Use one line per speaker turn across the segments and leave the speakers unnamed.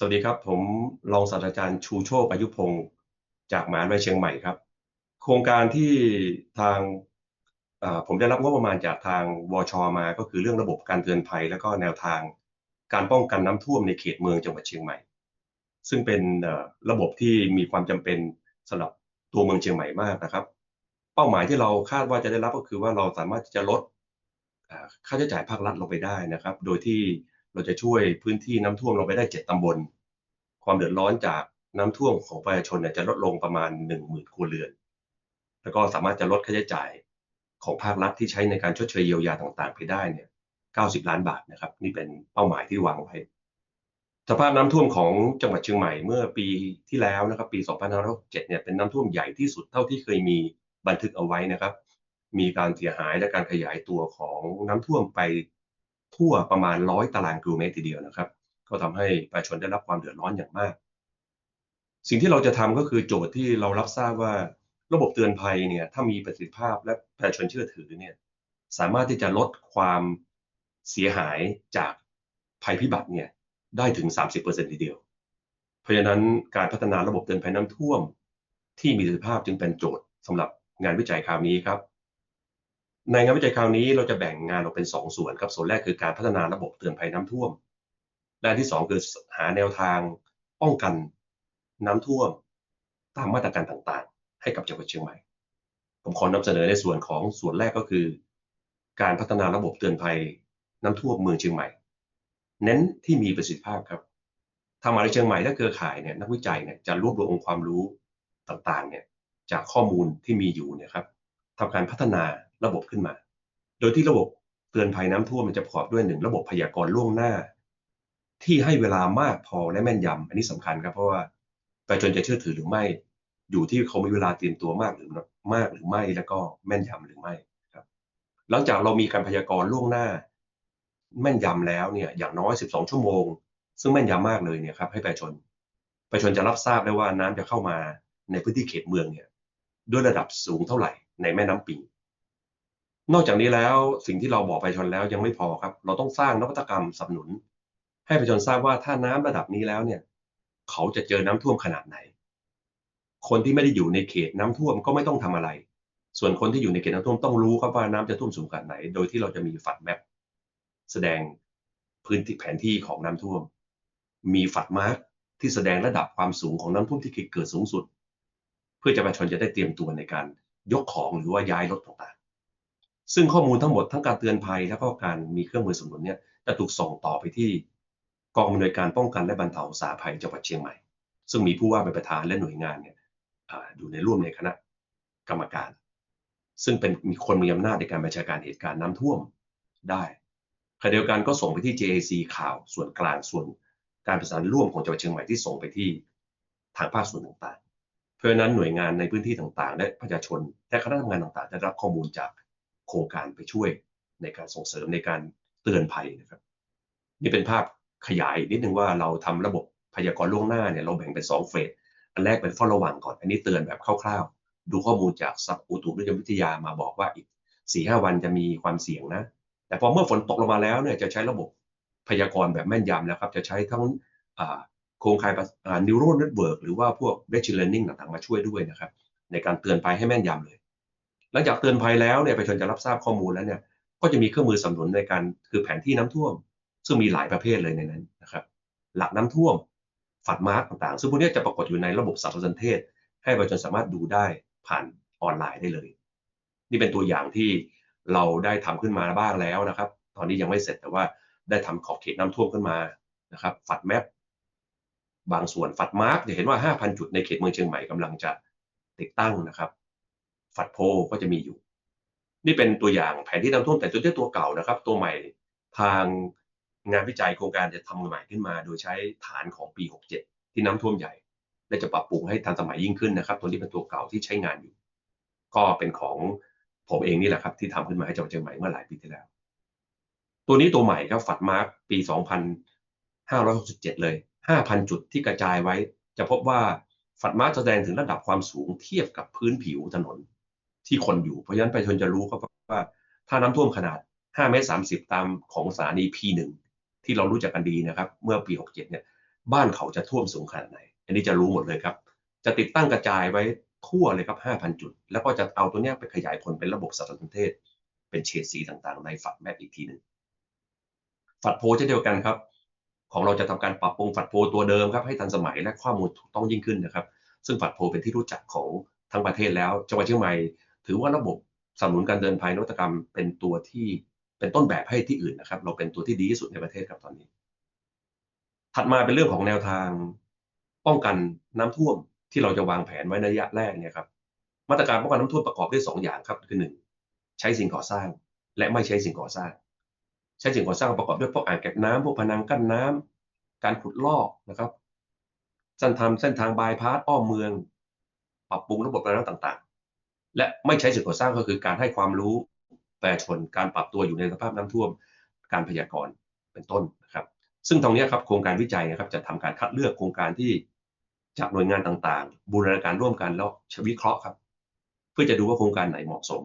สวัสดีครับ ผมรองศาสตราจารย์ชูโชคอายุพงศ์จากมหาวิทยาลัยเชียงใหม่ครับ โครงการที่ทางผมได้รับงบประมาณจากทางวชมา ก็คือเรื่องระบบการเตือนภัย และก็แนวทางการป้องกันน้ำท่วมในเขตเมืองจังหวัดเชียงใหม่ ซึ่งเป็นระบบที่มีความจำเป็นสำหรับตัวเมืองเชียงใหม่มากนะครับ เป้าหมายที่เราคาดว่าจะได้รับก็คือว่าเราสามารถที่จะลดค่าใช้จ่ายภาครัฐลงไปได้นะครับ โดยที่เราจะช่วยพื้นที่น้ำท่วมลงไปได้ 7ตำบล ความเดือดร้อนจากน้ำท่วมของประชาชนเนี่ยจะลดลงประมาณ 1 0,000ครัวเรือน แล้วก็สามารถจะลดค่าใช้จ่ายของภาครัฐที่ใช้ในการชดเชยเยียวยาต่างๆ ไปได้เนี่ย90 ล้านบาทนะครับ นี่เป็นเป้าหมายที่วางไว้ สภาพน้ำท่วมของจังหวัดเชียงใหม่เมื่อปีที่แล้วนะครับปี 2567เนี่ยเป็นน้ำท่วมใหญ่ที่สุดเท่าที่เคยมีบันทึกเอาไว้นะครับ มีการเสียหายและการขยายตัวของน้ำท่วมไปทั่วประมาณร้อยตารางกิโลเมตรทีเดียวนะครับ ก็ทำให้ประชาชนได้รับความเดือดร้อนอย่างมาก สิ่งที่เราจะทำก็คือโจทย์ที่เรารับทราบว่าระบบเตือนภัยเนี่ยถ้ามีประสิทธิภาพและประชาชนเชื่อถือเนี่ยสามารถที่จะลดความเสียหายจากภัยพิบัติเนี่ยได้ถึง 30%ทีเดียว เพราะฉะนั้นการพัฒนาระบบเตือนภัยน้ำท่วม ที่มีประสิทธิภาพจึงเป็นโจทย์สำหรับงานวิจัยคราวนี้ครับ ในงานวิจัยคราวนี้เราจะแบ่งงานออกเป็น 2 ส่วนครับส่วนแรกคือการพัฒนาระบบเตือนภัยน้ำท่วม และที่ 2 คือหาแนวทางป้องกันน้ำท่วมตามมาตรการต่างๆ ให้กับจังหวัดเชียงใหม่ ผมขอนำเสนอในส่วนของส่วนแรกก็คือ การพัฒนาระบบเตือนภัยน้ำท่วมเมืองเชียงใหม่ เน้นที่มีประสิทธิภาพครับทางมหาลัยเชียงใหม่และเครือข่ายเนี่ยนักวิจัยเนี่ยจะรวบรวมองค์ความรู้ต่างๆเนี่ยจากข้อมูลที่มีอยู่เนี่ยครับทำการพัฒนาระบบขึ้นมา โดยที่ระบบเตือนภัยน้ำท่วมมันจะประกอบด้วยหนึ่งระบบพยากรณ์ล่วงหน้า ที่ให้เวลามากพอและแม่นยำอันนี้สำคัญครับเพราะว่าประชาชนจะเชื่อถือหรือไม่ อยู่ที่เขามีเวลาเตรียมตัวมากหรือมากหรือไม่แล้วก็แม่นยำหรือไม่ครับ หลังจากเรามีการพยากรณ์ล่วงหน้า แม่นยำแล้วเนี่ยอย่างน้อย 12 ชั่วโมง ซึ่งแม่นยำมากเลยเนี่ยครับให้ประชาชนประชาชนจะรับทราบได้ว่าน้ำจะเข้ามาในพื้นที่เขตเมืองเนี่ยด้วยระดับสูงเท่าไหร่ในแม่น้ำปิง นอกจากนี้แล้วสิ่งที่เราบอกประชาชนแล้วยังไม่พอครับ เราต้องสร้างนวัตกรรมสนับสนุน ให้ประชาชนทราบว่าถ้าน้ำระดับนี้แล้วเนี่ยเขาจะเจอน้ำท่วมขนาดไหน คนที่ไม่ได้อยู่ในเขตน้ำท่วมก็ไม่ต้องทำอะไร ส่วนคนที่อยู่ในเขตน้ำท่วมต้องรู้ครับว่าน้ำจะท่วมสูงขนาดไหน โดยที่เราจะมีฝัดแมปแสดงพื้นที่แผนที่ของน้ำท่วม มีฝัดมาร์กที่แสดงระดับความสูงของน้ำท่วมที่เกิดสูงสุด เพื่อจะประชาชนจะได้เตรียมตัวในการยกของหรือว่าย้ายรถต่างๆ ซึ่งข้อมูลทั้งหมดทั้งการเตือนภัยแล้วก็การมีเครื่องมือสมุนเนี่ยจะถูกส่งต่อไปที่ กองอำนวยการป้องกันและบรรเทาสาภัยจังหวัดเชียงใหม่ ซึ่งมีผู้ว่าเป็นประธานและหน่วยงานเนี่ยอยู่ในร่วมในคณะกรรมการ ซึ่งเป็นมีคนมีอำนาจในการบัญชาการเหตุการณ์น้ำท่วมได้ขณะเดียวกันก็ส่งไปที่ JAC ข่าวส่วนกลางส่วนการประสานร่วมของจังหวัดเชียงใหม่ที่ส่งไปที่ทางภาคส่วนต่างๆ เพราะนั้นหน่วยงานในพื้นที่ต่างๆ และประชาชนและคณะทำงานต่างๆ จะรับข้อมูลจากโครงการไปช่วยในการส่งเสริมในการเตือนภัยนะครับ นี่เป็นภาพ ขยายนิดนึงว่าเราทำระบบพยากรณ์ล่วงหน้าเนี่ยเราแบ่งเป็น2เฟสอันแรกเป็นเฝ้าระวังก่อน อันนี้เตือนแบบคร่าวๆ ดูข้อมูลจากสัตอุตุนิยมวิทยามาบอกว่าอีก4ีหวันจะมีความเสี่ยงนะ แต่พอเมื่อฝนตกลงมาแล้วเนี่ยจะใช้ระบบพยากรณ์แบบแม่นยำแล้วครับ จะใช้ทั้งโครงข่าย neural network หรือว่าพวก machine learning ต่างๆ มาช่วยด้วยนะครับในการเตือนภัยให้แม่นยำเลย หลังจากเตือนภัยแล้วเนี่ยประชาชนจะรับทราบข้อมูลแล้วเนี่ยก็จะมีเครื่องมือสนับสนุนในการคือแผนที่น้ำท่วม ซึ่งมีหลายประเภทเลยในนั้นนะครับ หลักน้ำท่วมฝัดมาร์กต่างๆ ซึ่งพวกนี้จะปรากฏอยู่ในระบบสารสนเทศ ให้ประชาชนสามารถดูได้ผ่านออนไลน์ได้เลย นี่เป็นตัวอย่างที่เราได้ทำขึ้นมาบ้างแล้วนะครับ ตอนนี้ยังไม่เสร็จแต่ว่าได้ทำขอบเขตน้ำท่วมขึ้นมานะครับ ฝัดแมปบางส่วนฝัดมาร์กจะเห็นว่า 5,000 จุดในเขตเมืองเชียงใหม่กำลังจะติดตั้งนะครับ ฝัดโพก็จะมีอยู่ นี่เป็นตัวอย่างแผนที่น้ำท่วมแต่ตัวที่ตัวเก่านะครับ ตัวใหม่ทาง งานวิจัยโครงการจะทำใหม่ขึ้นมา โดยใช้ฐานของปี 67 ที่น้ำท่วมใหญ่ และจะปรับปรุงให้ทันสมัยยิ่งขึ้นนะครับ ตัวนี้เป็นตัวเก่าที่ใช้งานอยู่ ก็เป็นของผมเองนี่แหละครับ ที่ทำขึ้นมาให้จังหวัดเชียงใหม่เมื่อหลายปีที่แล้ว ตัวนี้ตัวใหม่ครับฝัดมาร์กปี 2567 เลย 5,000 จุดที่กระจายไว้ จะพบว่าฝัดมาร์กแสดงถึงระดับความสูงเทียบกับพื้นผิวถนน ที่คนอยู่ เพราะฉะนั้นประชาชนจะรู้ครับว่า ถ้าน้ำท่วมขนาด5เมตร30 ตามของสถานี P1 ที่เรารู้จักกันดีนะครับ เมื่อปี 67 เนี่ย บ้านเขาจะท่วมสูงขนาดไหน อันนี้จะรู้หมดเลยครับ จะติดตั้งกระจายไว้ทั่วเลยครับ 5,000 จุด แล้วก็จะเอาตัวเนี้ยไปขยายผลเป็นระบบสารสนเทศ เป็นเฉดสีต่างๆ ในฝัดแมปอีกทีหนึ่งฝัดโพเช่นเดียวกันครับ ของเราจะทำการปรับปรุงฝัดโพตัวเดิมครับให้ทันสมัยและข้อมูลถูกต้องยิ่งขึ้นนะครับ ซึ่งฝัดโพเป็นที่รู้จักของทั้งประเทศแล้ว จังหวัดเชียงใหม่ ถือว่าระบบสนับสนุนการเดินภายนวัตกรรมเป็นตัวที่ เป็นต้นแบบให้ที่อื่นนะครับ เราเป็นตัวที่ดีที่สุดในประเทศครับตอนนี้ ถัดมาเป็นเรื่องของแนวทางป้องกันน้ำท่วมที่เราจะวางแผนไว้ในระยะแรกเนี่ยครับ มาตรการป้องกันน้ำท่วมประกอบด้วยสองอย่างครับคือหนึ่งใช้สิ่งก่อสร้าง และไม่ใช้สิ่งก่อสร้าง ใช้สิ่งก่อสร้างประกอบด้วยพวกอ่างเก็บน้ำพวกพนังกั้นน้ำการขุดลอกนะครับเส้นทางเส้นทางบายพาสอ้อมเมือง ปรับปรุงระบบรน้ำต่างๆ และไม่ใช้สิ่งก่อสร้างก็คือการให้ความรู้ แปรชนการปรับตัวอยู่ในสภาพน้ำท่วม การพยากรณ์เป็นต้นนะครับ ซึ่งตรงนี้ครับโครงการวิจัยนะครับจะทำการคัดเลือกโครงการที่จากหน่วยงานต่างๆ บูรณาการร่วมกันแล้ววิเคราะห์ครับ เพื่อจะดูว่าโครงการไหนเหมาะสม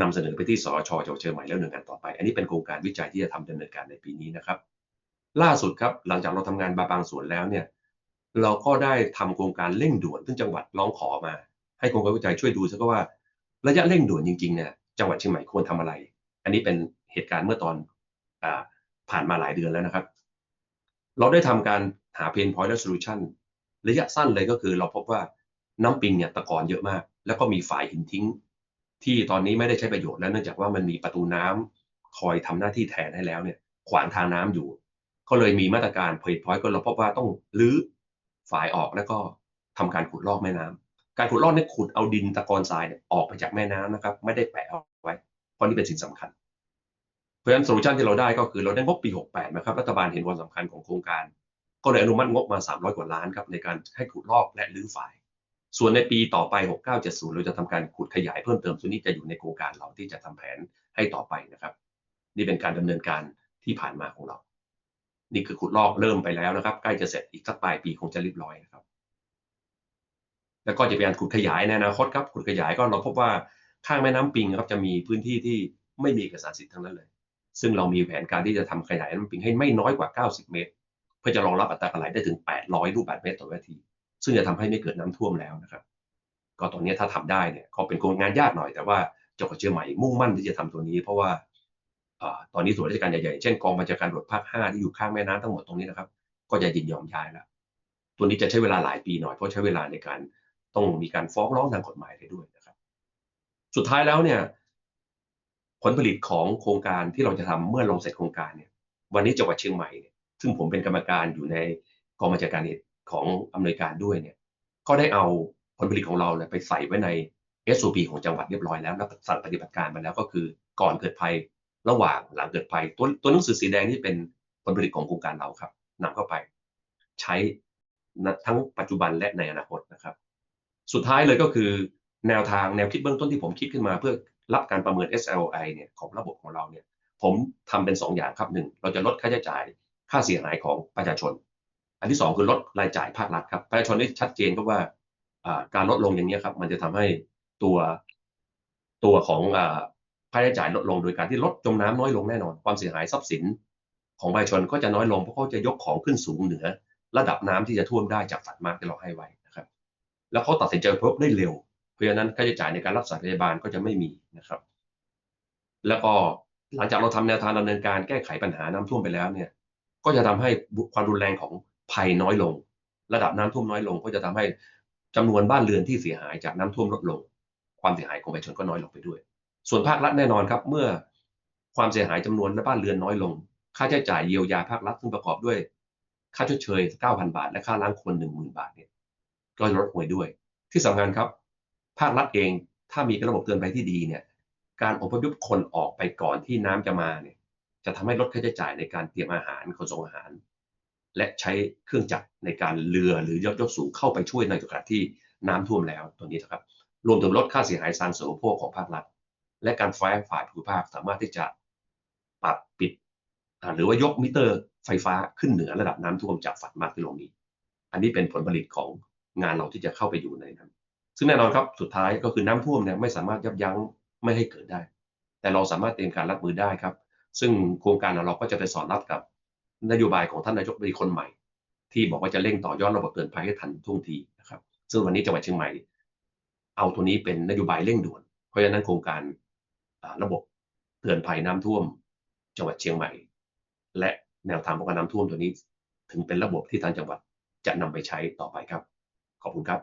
นำเสนอไปที่สชจังหวัดเชียงใหม่แล้วหน่วยงานต่อไป อันนี้เป็นโครงการวิจัยที่จะทำดำเนินการในปีนี้นะครับ ล่าสุดครับหลังจากเราทำงานบาบางส่วนแล้วเนี่ยเราก็ได้ทำโครงการเร่งด่วนซึ่งจังหวัดร้องขอมา ให้โครงการวิจัยช่วยดูซะก็ว่าระยะเร่งด่วนจริงๆเนี่ย จังหวัดเชียงใหม่ควรทำอะไร อันนี้เป็นเหตุการณ์เมื่อตอนอผ่านมาหลายเดือนแล้วนะครับ เราได้ทำการหา pain point และ solution ระยะสั้นเลยก็คือเราพบว่าน้ำปิงเนี่ยตะกอนเยอะมาก แล้วก็มีฝายหินทิ้ง ที่ตอนนี้ไม่ได้ใช้ประโยชน์แล้วเนื่องจากว่ามันมีประตูน้ำคอยทำหน้าที่แทนให้แล้วเนี่ยขวางทางน้ำอยู่ ก็เลยมีมาตรการ pain point ก็เราพบว่าต้องรื้อฝายออกแล้วก็ทำการขุดลอกแม่น้ำการขุดลอกเนี่ยขุดเอาดินตะกอนทรายเนี่ยออกไปจากแม่น้ำนะครับ ไม่ได้แปะเอา ราะนี่เป็นสิ่งสำคัญ เพราะฉะนั้นโซลูชันที่เราได้ก็คือเราได้งบปี 68นะครับรัฐบาลเห็นความสำคัญของโครงการ ก็เลยอนุมัติงบมา 300 กว่าล้านครับในการให้ขุดลอกและรื้อฝาย ส่วนในปีต่อไป 6970 เราจะทำการขุดขยายเพิ่มเติมส่วนนี้จะอยู่ในโครงการเราที่จะทำแผนให้ต่อไปนะครับ นี่เป็นการดำเนินการที่ผ่านมาของเรา นี่คือขุดลอกเริ่มไปแล้วนะครับ ใกล้จะเสร็จอีกสักปลายปีคงจะเรียบร้อยนะครับแล้วก็จะเป็นการขุดขยายในอนาคตครับขุดขยายก็เราพบว่า ข้างแม่น้ำปิงครับจะมีพื้นที่ที่ไม่มีเอกสารสิทธิ์ทั้งนั้นเลย ซึ่งเรามีแผนการที่จะทำขยายน้ำปิงให้ไม่น้อยกว่า 90 เมตร เพื่อจะรองรับอัตราการไหลได้ถึง 800 ลูกบาศก์เมตรต่อวินาที ซึ่งจะทำให้ไม่เกิดน้ำท่วมแล้วนะครับ ก็ตอนนี้ถ้าทำได้เนี่ยก็เป็นโครงงานยากหน่อยแต่ว่าจังหวัดเชียงใหม่มุ่งมั่นที่จะทำตัวนี้ เพราะว่าตอนนี้ส่วนราชการใหญ่ๆเช่นกองบัญชาการตำรวจภาค 5 ที่อยู่ข้างแม่น้ำทั้งหมดตรงนี้นะครับ ก็จะยินยอมย้ายแล้วตัวนี้จะใช้เวลาหลายปีหน่อยเพราะใช้เวลาในการต้องมีการฟ้องร้องทางกฎหมายด้วยนะ สุดท้ายแล้วเนี่ย ผลผลิตของโครงการที่เราจะทำเมื่อลงเสร็จโครงการเนี่ยวันนี้จังหวัดเชียงใหม่เนี่ยซึ่งผมเป็นกรรมการอยู่ในกองบัญชาการของอำนวยการด้วยเนี่ยก็ได้เอาผลผลิตของเราเนี่ยไปใส่ไว้ใน SOP ของจังหวัดเรียบร้อยแล้วแล้วสั่งปฏิบัติการมาแล้วก็คือก่อนเกิดภัยระหว่างหลังเกิดภัยตัวตัวหนังสือสีแดงนี่เป็นผลผลิตของโครงการเราครับนำเข้าไป ใช้ทั้งปัจจุบันและในอนาคตนะครับ สุดท้ายเลยก็คือ แนวทางแนวคิดเบื้องต้นที่ผมคิดขึ้นมา เพื่อรับการประเมิน SLI เนี่ยของระบบของเราเนี่ยผมทำเป็น 2 อย่างครับหนึ่งเราจะลดค่าใช้จ่ายค่าเสียหายของประชาชน อันที่ 2 คือลดรายจ่ายภาครัฐครับประชาชนได้ชัดเจนก็ว่าการลดลงอย่างนี้ครับ มันจะทำให้ตัวตัวของค่าใช้จ่ายลดลงโดยการที่ลดจมน้ำน้อยลงแน่นอน ความเสียหายทรัพย์สินของประชาชนก็จะน้อยลงเพราะเขาจะยกของขึ้นสูงเหนือ ระดับน้ำที่จะท่วมได้จากฝันมากที่เราให้ไว้นะครับ แล้วเขาตัดสินใจพบได้เร็ว ราะฉะนั้นค่าใช้จ่ายในการรักษาพยาบาลก็จะไม่มีนะครับ แล้วก็หลังจากเราทำแนวทางดำเนินการแก้ไขปัญหาน้ำท่วมไปแล้วเนี่ย ก็จะทำให้ความรุนแรงของภัยน้อยลง ระดับน้ำท่วมน้อยลง ก็จะทำให้จำนวนบ้านเรือนที่เสียหายจากน้ำท่วมลดลง ความเสียหายของประชาชนก็น้อยลงไปด้วย ส่วนภาครัฐแน่นอนครับ เมื่อความเสียหายจำนวนและบ้านเรือนน้อยลง ค่าใช้จ่ายเยียวยาภาครัฐซึ่งประกอบด้วย ค่าชดเชย 9,000 บาท และค่าล้างคน 10,000 บาทเนี่ยก็ลดลงไปด้วย ที่สำคัญครับ ภาครัฐเองถ้ามีระบบเตือนภัยที่ดีเนี่ยการอพยพคนออกไปก่อนที่น้ำจะมาเนี่ยจะทำให้ลดค่าใช้จ่ายในการเตรียมอาหารขนส่งอาหาร และใช้เครื่องจักรในการเรือหรือยกยกสูงเข้าไปช่วยในโอกาสที่น้ำท่วมแล้วตัวนี้นะครับรวมถึงลดค่าเสียหายสารสมโภคของภาครัฐ และการไฟฝ่ายภูมิภาคสามารถที่จะปรับปิด หรือว่ายกมิเตอร์ไฟฟ้าขึ้นเหนือระดับน้ำท่วมจากฝันมากที่ลงนี้ อันนี้เป็นผลผลิตของงานเราที่จะเข้าไปอยู่ในนั้น ซึ่งแน่นอนครับสุดท้ายก็คือน้ำท่วมเนี่ยไม่สามารถยับยั้งไม่ให้เกิดได้ แต่เราสามารถเตรียมการรับมือได้ครับ ซึ่งโครงการของเราก็จะไปสอดรับกับนโยบายของท่านนายกรัฐมนตรีคนใหม่ ที่บอกว่าจะเร่งต่อยอดระบบเตือนภัยให้ทันท่วงทีนะครับ ซึ่งวันนี้จังหวัดเชียงใหม่ เอาตัวนี้เป็นนโยบายเร่งด่วน เพราะฉะนั้นโครงการระบบเตือนภัยน้ำท่วม จังหวัดเชียงใหม่ และแนวทางป้องกันน้ำท่วมตัวนี้ ถึงเป็นระบบที่ทางจังหวัดจะนำไปใช้ต่อไปครับ ขอบคุณครับ